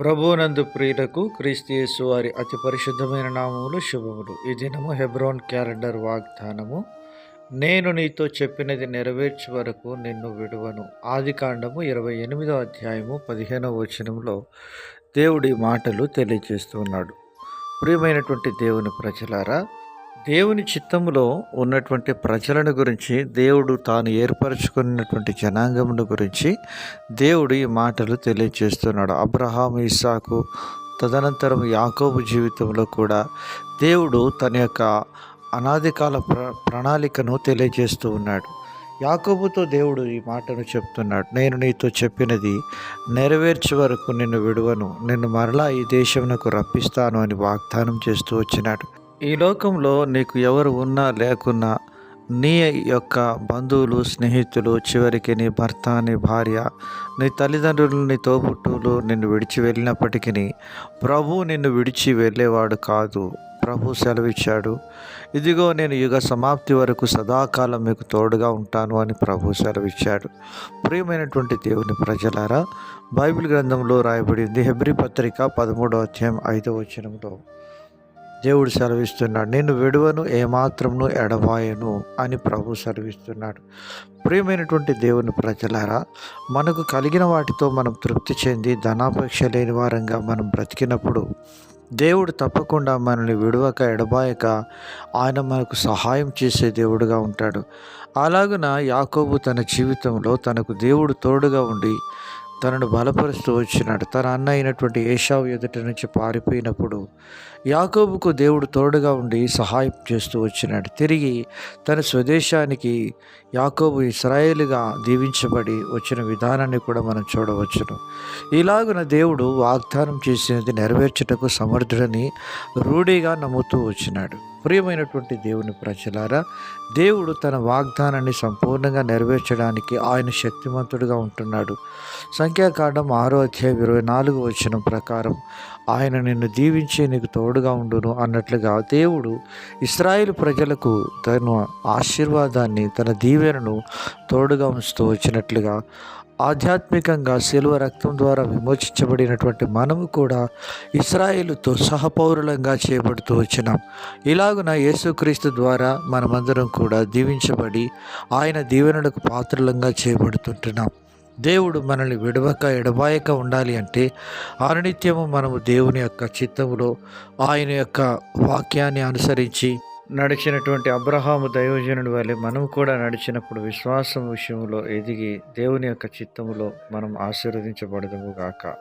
ప్రభునందు ప్రియులకు క్రీస్తు వారి అతి పరిశుద్ధమైన నామములు శుభములు. ఈ దినము హెబ్రోన్ క్యాలెండర్ వాగ్దానము. నేను నీతో చెప్పినది నెరవేర్చే వరకు నిన్ను విడువను. ఆది కాండము ఇరవై ఎనిమిదో అధ్యాయము పదిహేనవ వచనంలో దేవుడి మాటలు తెలియజేస్తున్నాడు ప్రియమైనటువంటి దేవుని ప్రజలారా దేవుని చిత్తములో ఉన్నటువంటి ప్రజలను గురించి దేవుడు తాను ఏర్పరచుకున్నటువంటి జనాంగమును గురించి దేవుడు ఈ మాటలు తెలియజేస్తున్నాడు అబ్రహాం ఇస్సాకు తదనంతరం యాకోబు జీవితంలో కూడా దేవుడు తన యొక్క అనాదికాల ప్ర ప్రణాళికను తెలియజేస్తూ ఉన్నాడు. యాకోబుతో దేవుడు ఈ మాటను చెప్తున్నాడు. నేను నీతో చెప్పినది నెరవేర్చే వరకు నిన్ను విడువను. నిన్ను మరలా ఈ దేశమునకు రప్పిస్తాను అని వాగ్దానం చేస్తూ వచ్చినాడు. ఈ లోకంలో నీకు ఎవరు ఉన్నా లేకున్నా నీ యొక్క బంధువులు స్నేహితులు చివరికి నీ భర్త నీ భార్య నీ తల్లిదండ్రులు నీ తోబుట్టువులు నిన్ను విడిచి వెళ్ళినప్పటికీ ప్రభు నిన్ను విడిచి వెళ్ళేవాడు కాదు. ప్రభు సెలవిచ్చాడు. ఇదిగో నేను యుగ సమాప్తి వరకు సదాకాలం మీకు తోడుగా ఉంటాను అని ప్రభు సెలవిచ్చాడు. ప్రియమైనటువంటి దేవుని ప్రజలారా బైబిల్ గ్రంథంలో రాయబడింది హెబ్రి పత్రిక పదమూడో అధ్యాయం ఐదవ వచనంలో. దేవుడు సెలవిస్తున్నాడు నేను విడువను ఏమాత్రమును ఎడబాయను అని ప్రభు సెలవిస్తున్నాడు. ప్రియమైనటువంటి దేవుని ప్రజలారా మనకు కలిగిన వాటితో మనం తృప్తి చెంది ధనాపేక్ష లేని వారంగా మనం బ్రతికినప్పుడు దేవుడు తప్పకుండా మనల్ని విడవక ఎడబాయక ఆయన మనకు సహాయం చేసే దేవుడుగా ఉంటాడు. అలాగున యాకోబు తన జీవితంలో తనకు దేవుడు తోడుగా ఉండి తనను బలపరుస్తూ వచ్చినాడు. తన అన్న అయినటువంటి ఏషావు ఎదుట నుంచి పారిపోయినప్పుడు యాకోబుకు దేవుడు తోడుగా ఉండి సహాయం చేస్తూ వచ్చినాడు. తిరిగి తన స్వదేశానికి యాకోబు ఇస్రాయేల్గా దీవించబడి వచ్చిన విధానాన్ని కూడా మనం చూడవచ్చును. ఇలాగున దేవుడు వాగ్దానం చేసినది నెరవేర్చుటకు సమర్థుడని రూఢిగా నమ్ముతూ వచ్చినాడు. ప్రియమైనటువంటి దేవుని ప్రజలారా దేవుడు తన వాగ్దానాన్ని సంపూర్ణంగా నెరవేర్చడానికి ఆయన శక్తిమంతుడుగా ఉంటున్నాడు. సంఖ్యాకాండం ఆరో అధ్యాయం ఇరవై నాలుగు వచ్చిన ప్రకారం ఆయన నిన్ను దీవించి నీకు తోడుగా ఉండును అన్నట్లుగా దేవుడు ఇస్రాయేల్ ప్రజలకు తన ఆశీర్వాదాన్ని తన దీవెనను తోడుగా ఉంచుతూ వచ్చినట్లుగా ఆధ్యాత్మికంగా శిలువ రక్తం ద్వారా విమోచించబడినటువంటి మనము కూడా ఇస్రాయేలుతో సహపౌరులంగా చేయబడుతూ వచ్చినాం. ఇలాగున యేసుక్రీస్తు ద్వారా మనమందరం కూడా దీవించబడి ఆయన దీవెనలకు పాత్రలంగా చేయబడుతుంటున్నాం. దేవుడు మనల్ని విడవక ఎడబాయక ఉండాలి అంటే అనునిత్యము మనము దేవుని యొక్క చిత్తములో ఆయన యొక్క వాక్యాన్ని అనుసరించి నడిచినటువంటి అబ్రహాము దైవజనుడి వలె మనం కూడా నడిచినప్పుడు విశ్వాసం విషయంలో ఎదిగి దేవుని యొక్క చిత్తములో మనం ఆశీర్వదించబడదుము గాక.